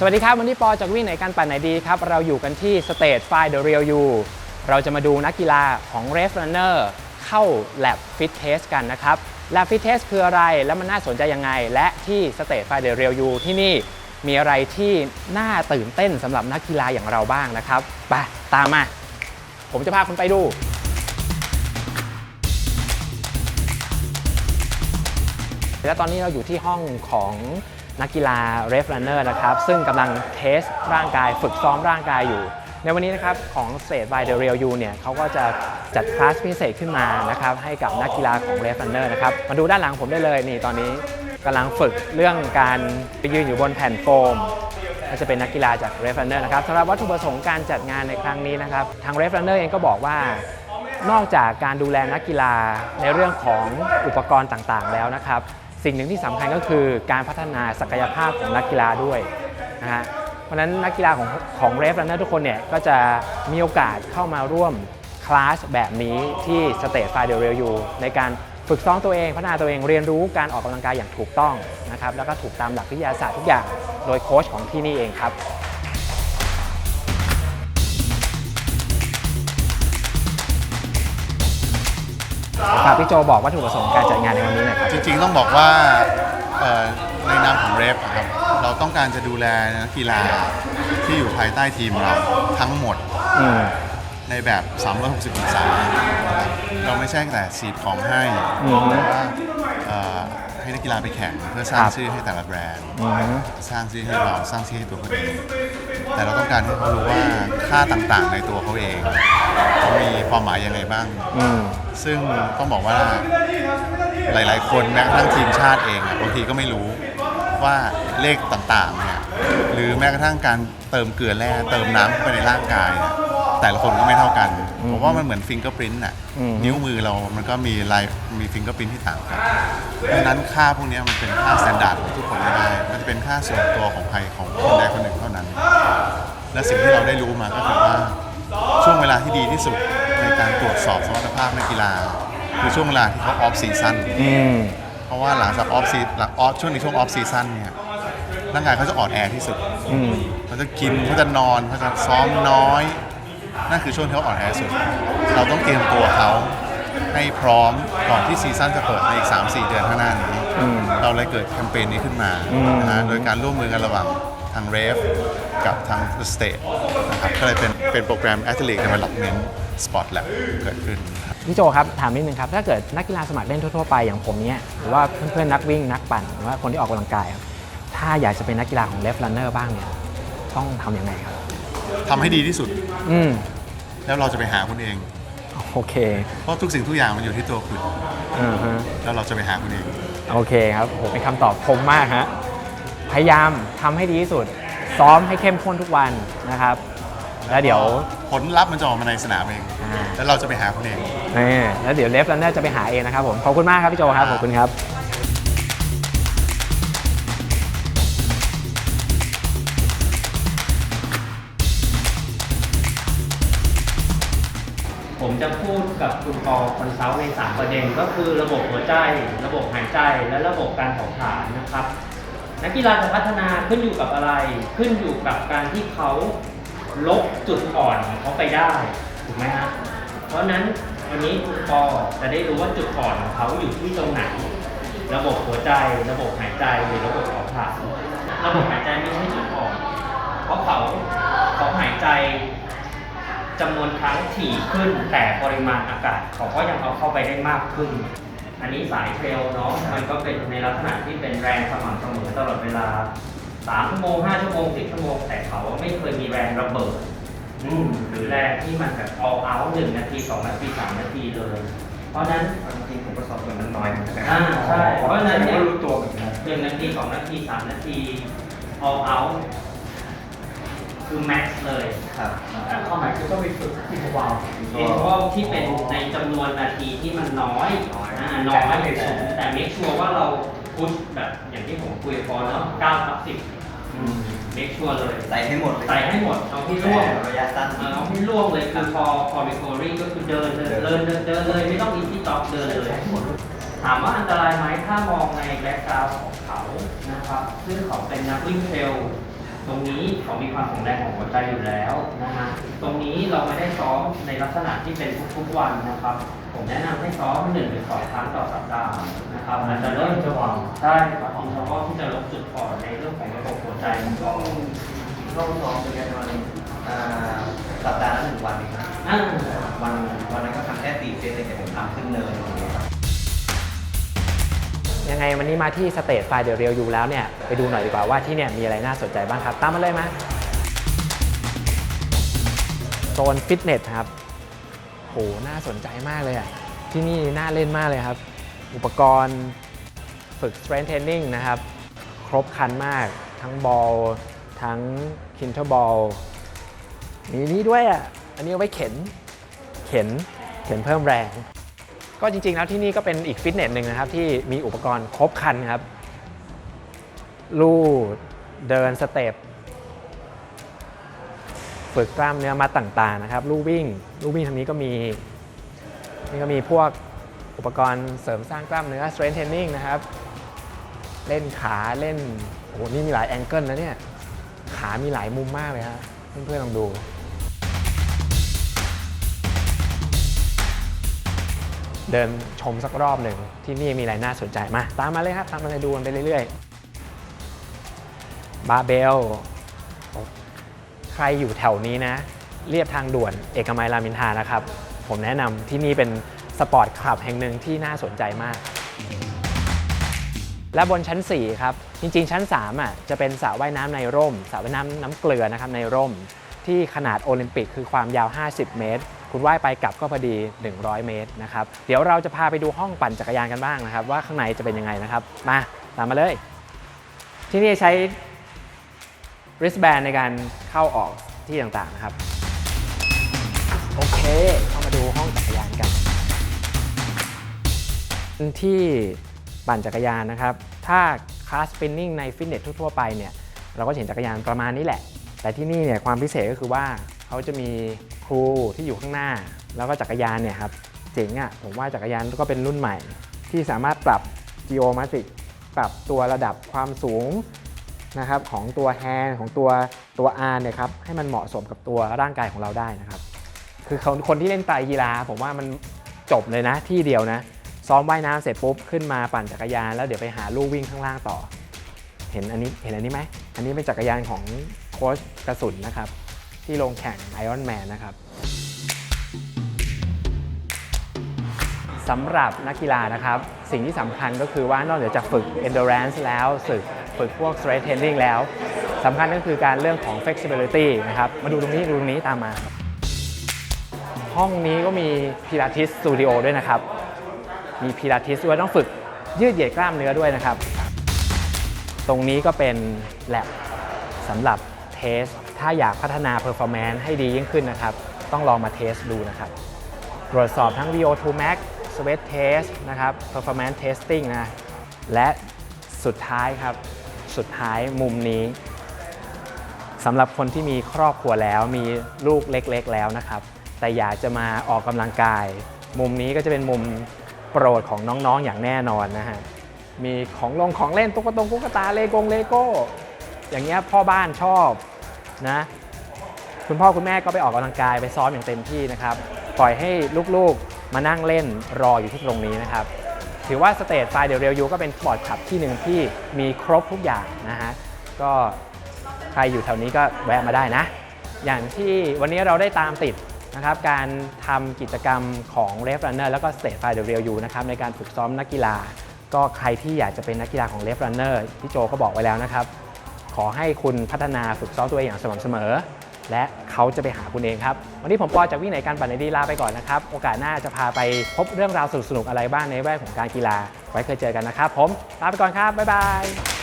สวัสดีครับ วันนี้ปอจากวิ่งไหนกันปั่นไหนดีครับ เราอยู่กันที่ Stage 5 The Real You เราจะมาดูนักกีฬาของ r a c e Runner เข้า Lab Fit Test กันนะครับ Lab Fit Test คืออะไรแล้วมันน่าสนใจยังไง และที่ Stage 5 The Real You ที่นี่มีอะไรที่น่าตื่นเต้นสำหรับนักกีฬาอย่างเราบ้างนะครับไปตามมา ผมจะพาคุณไปดูและตอนนี้เราอยู่ที่ห้องของ นักกีฬา r e f Runner นะครับ ซึ่งกำลังเทสร่างกายฝึกซ้อมร่างกายอยู่ ในวันนี้นะครับของ State by the Real You เนี่ยเขาก็จะจัดคลาสพิเศษขึ้นมานะครับให้กับนักกีฬาของ r e f Runner นะครับมาดูด้านหลังผมได้เลยนี่ตอนนี้กำลังฝึกเรื่องการไปยืนอยู่บนแผ่นโฟมก็จะเป็นนักกีฬาจาก r e f Runner นะครับสำหรับวัตถุประสงค์การจัดงานในครั้งนี้นะครับทาง r e f Runner เองก็บอกว่านอกจากการดูแลนักกีฬาในเรื่องของอุปกรณ์ต่างๆ แล้วนะครับ สิ่งหนึ่งที่สำคัญก็คือการพัฒนาศักยภาพของนักกีฬาด้วยนะฮะเพราะฉะนั้นนักกีฬาของของเรฟและนทุกคนเนี่ยก็จะมีโอกาสเข้ามาร่วมคลาสแบบนี้ที่สเตจไฟเดลเรลยูในการฝึกซ้อมตัวเอง พัฒนาตัวเองเรียนรู้การออกกำลังกายอย่างถูกต้องนะครับแล้วก็ถูกตามหลักวิทยาศาสตร์ทุกอย่างโดยโค้ชของที่นี่เองครับ ครับพี่โจบอกวัตถุประสงค์การจัดงานในวันนี้หน่อยครับจริงๆต้องบอกว่าเอ่อในนามของเรฟอะครับเราต้องการจะดูแลนักกีฬาที่อยู่ภายใต้ทีมเราทั้งหมดอืม ในแบบ 360องศานะครับเราไม่ใช่แต่สีดของให้อืมแต่ว่าเอ่อให้นักกีฬาไปแข่งเพื่อสร้างครับชื่อให้แต่ละแบรนด์ อืม สร้างชื่อให้เราสร้างชื่อให้ตัวเขาเอง แต่เราต้องการให้เขารู้ว่าค่าต่างๆในตัวเขาเองเขามีความหมายยังไงบ้าง อืม ซึ่งต้องบอกว่าหลายๆ คนแม้กระทั่งทีมชาติเองอะบางทีก็ไม่รู้ว่าเลขต่างๆเนี่ยหรือแม้กระทั่งการเติมเกลือแร่เติมน้ำเข้าไปในร่างกายอะแต่ละคนก็ไม่เท่ากันผมว่ามันเหมือนฟิงเกอร์ปรินต์น่ะอืม นิ้วมือเรามันก็มีลายมีฟิงเกอร์ปรินที่ต่างกันดังนั้นค่าพวกเนี้ยมันเป็นค่าสแตนดาร์ดของทุกคนไม่ได้ มันจะเป็นค่าส่วนตัวของใครของคนใดคนหนึ่งเท่านั้น และสิ่งที่เราได้รู้มาก็คือว่าช่วงเวลาที่ดีที่สุดในการตรวจสอบสมรรถภาพนักกีฬา คือช่วงเวลาที่เขาออฟซีซั่นอืม เพราะว่าหลังจากออฟซีหลังออฟช่วงในช่วงออฟซีซั่นเนี่ยร่างกายเขาจะอ่อนแอที่สุดอืม เขาจะกินเขาจะนอนเขาจะซ้อมน้อย นั่นคือช่วงที่เขาอ่อนแอสุด เราต้องเตรียมตัวเขาให้พร้อมก่อนที่ซีซั่นจะเปิดในอีก 3-4 เดือนข้างหน้านี้ อืม เราเลยเกิดแคมเปญนี้ขึ้นมาอืมนะฮะโดยการร่วมมือกันระหว่าง ทางเรฟกับทาง The State นะครับก็เลยเป็นเป็นโปรแกรม Athlete Development Sport Lab เกิดขึ้นครับพี่โจครับ ถามนิดนึงครับ ถ้าเกิดนักกีฬาสมัครเล่นทั่วๆไปอย่างผมเนี้ยหรือว่าเพื่อนๆนักวิ่งนักปั่นหรือว่าคนที่ออกกำลังกายครับถ้าอยากจะเป็นนักกีฬาของเลฟ r ันเนอร์บ้างเนี่ยต้องทำยังไงครับทำให้ดีที่สุด อืมแล้วเราจะไปหาคุณเอง โอเค เพราะทุกสิ่งทุกอย่างมันอยู่ที่ตัวคุณอ่าฮะแล้วเราจะไปหาคุณเอง โอเคครับโหเป็นคำตอบคมมากฮะ พยายามทำให้ดีที่สุด ซ้อมให้เข้มข้นทุกวันนะครับ แล้วเดี๋ยว ผลลัพธ์มันจะออกมาในสนามเอง อ่า แล้วเราจะไปหาคุณเอง นี่แล้วเดี๋ยวเลฟ r ันเนอร์จะไปหาเองนะครับผม ขอบคุณมากครับพี่โจครับ ขอบคุณครับ ผมจะพูดกับคุณปอคอนซัลท์ใน 3 ประเด็น ก็คือระบบหัวใจ ระบบหายใจและระบบการเผาผลาญนะครับ นักกีฬาจะพัฒนาขึ้นอยู่กับอะไร ขึ้นอยู่กับการที่เขาลบจุดอ่อนของเขาไปได้ถูกไหมฮะเพราะนั้นวันนี้คุณปอจะได้รู้ว่าจุดอ่อนของเขาอยู่ที่ตรงไหน ระบบหัวใจ ระบบหายใจหรือระบบเผาผลาญระบบหายใจไม่ใช่จุดอ่อน เพราะเขาเขาหายใจจำนวนครั้งถี่ขึ้นแต่ปริมาณอากาศเขาก็ยังเอาเข้าไปได้มากขึ้น อันนี้สายเทรลเนาะมันก็เป็นในลักษณะที่เป็นแรงสม่ำเสมอตลอดเวลา3ชั่วโมง5ชั่วโมง10ชั่วโมง แต่เขาไม่เคยมีแรงระเบิดอืมหรือแรงที่มันแบบ all out หนึ่งนาทีสองนาทีสามนาทีเลย เพราะฉะนั้นจริงๆผมก็สอบตัวนั้นน้อยเหมือนกันอ่าใช่เพราะฉะนั้นผมเนี่ยก็รู้ตัวเหมือนกันหนึ่งนาทีสองนาทีสามนาที all out คือ max เลยครับ ความหมายคือต้องไปฝึกอินทวลอินทวลที่เป็นในจำนวนนาทีที่มันน้อยอ่าน้อยแต่แต่ make sure ว่าเราพุชแบบอย่างที่ผมคุยกับพอเนาะ9ทับ10 make sure เลย ใส่ให้หมดเลยใส่ให้หมดเอาที่ร่วงระยะสั้นเออเอาที่ร่วงเลยคือพอพอ recovery ก็คือเดินเดินเดินเดินเดินเลยไม่ต้องอินที่ต็อกเดินเลยให้หมดถามว่าอันตรายไหมถ้ามองในแบ็กกราวด์ของเขานะครับ ซึ่งเขาเป็นนักวิ่งเทรล ตรงนี้เขามีความแข็งแรงของหัวใจอยู่แล้วนะฮะตรงนี้เราไม่ได้ซ้อมในลักษณะที่เป็นทุกๆวันนะครับ ผมแนะนำให้ซ้อม1นถึงสครั้งต่อสัปดาห์นะครับอาจจะเริ่มจะวางได้ครับอินเทอร์วัลที่จะลดจุดอ่อนในเรื่องของระบบหัวใจของเราเข้าซ้อมเป็นกันวันอ่าสัปดาห์ละหนึ่งวันเองครับอ่าวันวันนั้นก็ทำแค่ตีเซตเองแต่ผมทำขึ้นเนินอ ยังไงวันนี้มาที่สเตจไฟเดเรียลยูแล้วเนี่ยไปดูหน่อยดีกว่าว่าที่เนี่ยมีอะไรน่าสนใจบ้างครับ ตามมาเลยมาโซนฟิตเนสครับโหน่าสนใจมากเลยอะที่นี่น่าเล่นมากเลยครับ อุปกรณ์ฝึก strength training นะครับ ครบครันมาก ทั้งบอล ทั้งคินเทอร์บอล มีนี่ด้วยอะ อันนี้เอาไว้เข็น เข็น เข็นเพิ่มแรง ก็จริงๆ แล้วที่นี่ก็เป็นอีกฟิตเนสหนึ่งนะครับที่มีอุปกรณ์ครบครันครับ ลู่เดินสเต็ปฝึกกล้ามเนื้อมัดต่างๆนะครับ ลู่วิ่ง ลู่วิ่งทางนี้ก็มี นี่ก็มีพวกอุปกรณ์เสริมสร้างกล้ามเนื้อ strength training นะครับ เล่นขาเล่น โอ้โห นี่มีหลายแองเกิลนะเนี่ย ขามีหลายมุมมากเลยครับเพื่อนๆลองดู เดินชมสักรอบหนึ่งที่นี่มีอะไรน่าสนใจมาตามมาเลยครับ ตามมาเลยดูกันไปเรื่อยๆบาเบลใครอยู่แถวนี้นะ เรียบทางด่วนเอกมัยรามินทานะครับ ผมแนะนำที่นี่เป็นสปอร์ตคลับแห่งหนึ่งที่น่าสนใจมาก และบนชั้น 4 ครับ จริงๆ ชั้น3อะจะเป็นสระว่ายน้ำในร่มสระว่ายน้ำน้ำเกลือนะครับในร่ม ที่ขนาดโอลิมปิกคือความยาว 50 เมตร คุณว่ายไปกลับก็พอดี 100 เมตรนะครับ เดี๋ยวเราจะพาไปดูห้องปั่นจักรยานกันบ้างนะครับ ว่าข้างในจะเป็นยังไงนะครับ มาตามมาเลย ที่นี่ใช้ wristband ในการเข้าออกที่ต่างๆนะครับ โอเค เข้ามาดูห้องจักรยานกัน ที่ปั่นจักรยานนะครับ ถ้าคลาสสปินนิ่งในฟิตเนสทั่วๆไปเนี่ย เราก็จะเห็นจักรยานประมาณนี้แหละ แต่ที่นี่เนี่ยความพิเศษก็คือว่าเขาจะมี ครูที่อยู่ข้างหน้า แล้วก็จักรยานเนี่ยครับเจ๋งอะ่ะผมว่าจักรยานก็เป็นรุ่นใหม่ ที่สามารถปรับ geometric ปรับตัวระดับความสูงนะครับของตัวแฮนด์ของตัวตัว R เนี่ยครับให้มันเหมาะสมกับตัวร่างกายของเราได้นะครับ คือคนคนที่เล่นไตรกีฬา ผมว่ามันจบเลยนะที่เดียวนะ ซ้อมว่ายน้ำเสร็จปุ๊บขึ้นมาปั่นจักรยานแล้วเดี๋ยวไปหาลู่วิ่งข้างล่างต่อ เห็นอันนี้เห็นอันนี้ไหมอันนี้เป็นจักรยานของโค้ชกระสุนนะครับ ที่ลงแข่ง Iron Man นะครับสำหรับนักกีฬานะครับ สิ่งที่สำคัญก็คือว่านอกเหนือจากฝึก endurance แล้วฝึกฝึกพวก strength training แล้วสำคัญก็คือการเรื่องของ flexibility นะครับ มาดูตรงนี้ดูตรงนี้ตามมา ห้องนี้ก็มีพิลาทิสสตูดิโอด้วยนะครับ มีพิลาทิสด้วยต้องฝึกยืดเหยียดกล้ามเนื้อด้วยนะครับ ตรงนี้ก็เป็น lab สำหรับเทส ถ้าอยากพัฒนา performance ให้ดียิ่งขึ้นนะครับ ต้องลองมาเทสดูนะครับ ตรวจสอบทั้ง VO2 max sweat test นะครับ performance testing นะ และสุดท้ายครับ สุดท้ายมุมนี้สำหรับคนที่มีครอบครัวแล้วมีลูกเล็กๆแล้วนะครับ แต่อยากจะมาออกกำลังกาย มุมนี้ก็จะเป็นมุมโปรดของน้องๆอย่างแน่นอนนะฮะมีของลงของเล่นตุ๊กตงตุ๊กตาเลโกงเลโก้อย่างเงี้ยพ่อบ้านชอบ นะคุณพ่อคุณแม่ก็ไปออกกำลังกายไปซ้อมอย่างเต็มที่นะครับ ปล่อยให้ลูกๆมานั่งเล่นรออยู่ที่ตรงนี้นะครับ ถือว่าสเตทไฟเดลเรียลยูก็เป็นสปอร์ตคลับที่หนึ่งที่มีครบทุกอย่างนะฮะก็ใครอยู่แถวนี้ก็แวะมาได้นะ อย่างที่วันนี้เราได้ตามติดนะครับการทำกิจกรรมของ r e f Runner แล้วก็ State Fire the Real You นะครับในการฝึกซ้อมนักกีฬา ก็ใครที่อยากจะเป็นนักกีฬาของ r e f Runner พี่โจก็บอกไว้แล้วนะครับ ขอให้คุณพัฒนาฝึกซ้อมตัวเองอย่างสม่ำเสมอ และเขาจะไปหาคุณเองครับ วันนี้ผมปอจากวิ่งไหนการปั่นในดีลาไปก่อนนะครับ โอกาสหน้าจะพาไปพบเรื่องราวสนุกๆอะไรบ้างในแวดของการกีฬา ไว้เคยเจอกันนะครับ ผมลาไปก่อนครับบ๊ายบาย